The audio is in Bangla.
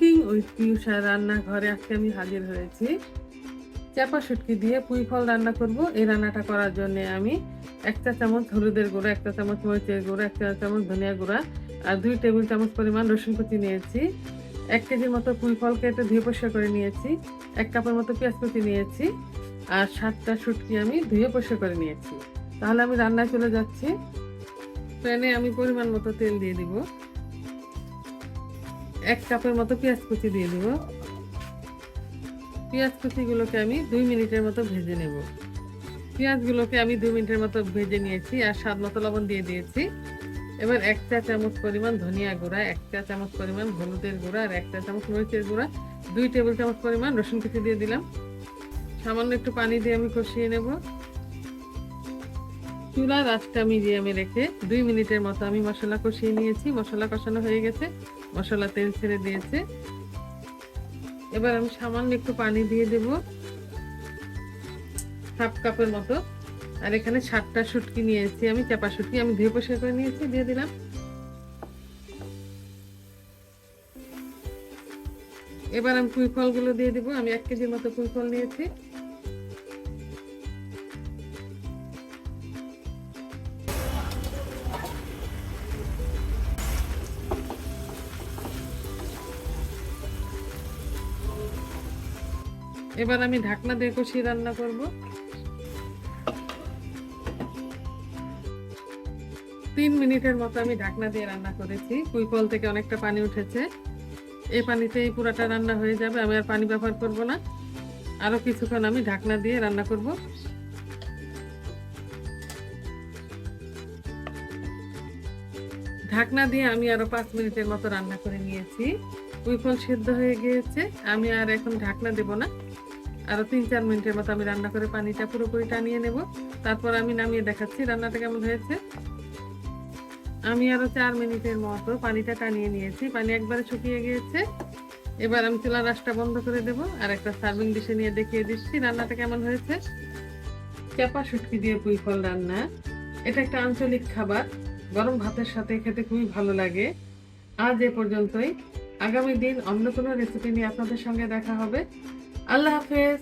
কুকিং উইথ পিউষা রান্নাঘরে আজকে আমি হাজির হয়েছি। চাপা শুটকি দিয়ে পুঁই ফল রান্না করব। এই রান্নাটা করার জন্য আমি একটা চামচ হলুদের গুঁড়া একটা চামচ মরিচের গুঁড়া একটা চামচ ধনিয়া গুঁড়া আর দুই টেবিল চামচ পরিমাণ রসুন কুচি নিয়েছি। এক কেজির মতো পুঁই ফল কেটে ধুয়ে পরিষ্কার করে নিয়েছি। এক কাপের মতো পেঁয়াজ কুচি নিয়েছি আর সাতটা শুটকি আমি ধুয়ে পরিষ্কার করে নিয়েছি। তাহলে আমি রান্নায় চলে যাচ্ছি। প্যানে আমি পরিমাণ মতো তেল দিয়ে দিব। এক কাপের মতো পেঁয়াজ কুচি দিয়ে দিব। পেঁয়াজ কুচিগুলোকে আমি দুই মিনিটের মতো ভেজে নেব। পেঁয়াজগুলোকে আমি দুই মিনিটের মতো ভেজে নিয়েছি আর স্বাদ মতো লবণ দিয়ে দিয়েছি। এবার এক চা চামচ পরিমাণ ধনিয়া গুঁড়া, এক চা চামচ পরিমাণ হলুদের গুঁড়া আর এক চা চামচ মরিচের গুঁড়া, দুই টেবিল চামচ পরিমাণ রসুন কুচি দিয়ে দিলাম। সামান্য একটু পানি দিয়ে আমি কষিয়ে নেব। চুলার আঁচটা মিডিয়ামে রেখে দুই মিনিটের মতো আমি মশলা কষিয়ে নিয়েছি। মশলা কষানো হয়ে গেছে। মশলা তেল ছেড়ে দিয়েছে। এবার আমি সামান্য একটু পানি দিয়ে দেব। হাফ কাপের মতো। আর এখানে সাতটা শুটকি নিয়েছি আমি, চাপা শুটকি আমি ধুয়ে পরিষ্কার করে নিয়েছি, দিয়ে দিলাম। এবার আমি পুঁই ফলগুলো দিয়ে দিব। আমি এক কেজির মতো পুঁই ফল নিয়েছি। এবার আমি ঢাকনা দিয়ে কষিয়ে রান্না করব। তিন মিনিটের মতো আমি ঢাকনা দিয়ে রান্না করেছি। কুইকল থেকে অনেকটা পানি উঠেছে। এই পানিতেই পুরাটা রান্না হয়ে যাবে, আমি আর পানি ব্যবহার করব না। আরও কিছুক্ষণ আমি ঢাকনা দিয়ে রান্না করব। ঢাকনা দিয়ে আমি আরও পাঁচ মিনিটের মতো রান্না করে নিয়েছি। কুইফল সিদ্ধ হয়ে গিয়েছে, আমি আর এখন ঢাকনা দেব না। আরও তিন চার মিনিটের মতো আমি রান্না করে পানিটা পুরোপুরি টানিয়ে নেব। তারপর আমি নামিয়ে দেখাচ্ছি রান্নাটা কেমন হয়েছে। আমি আরও চার মিনিটের মতো পানিটা টানিয়ে নিয়েছি। পানি একবারে শুকিয়ে গিয়েছে। এবার আমি চুলা রাসটা বন্ধ করে দেব আর একটা সার্ভিং ডিশে নিয়ে দেখিয়ে দিচ্ছি রান্নাটা কেমন হয়েছে। চাপা শুটকি দিয়ে পুঁই ফল রান্না। এটা একটা আঞ্চলিক খাবার। গরম ভাতের সাথে খেতে খুবই ভালো লাগে। আজ এ পর্যন্তই। আগামী দিন অন্য কোনো রেসিপি নিয়ে আপনাদের সঙ্গে দেখা হবে। আল্লাহ হাফেজ।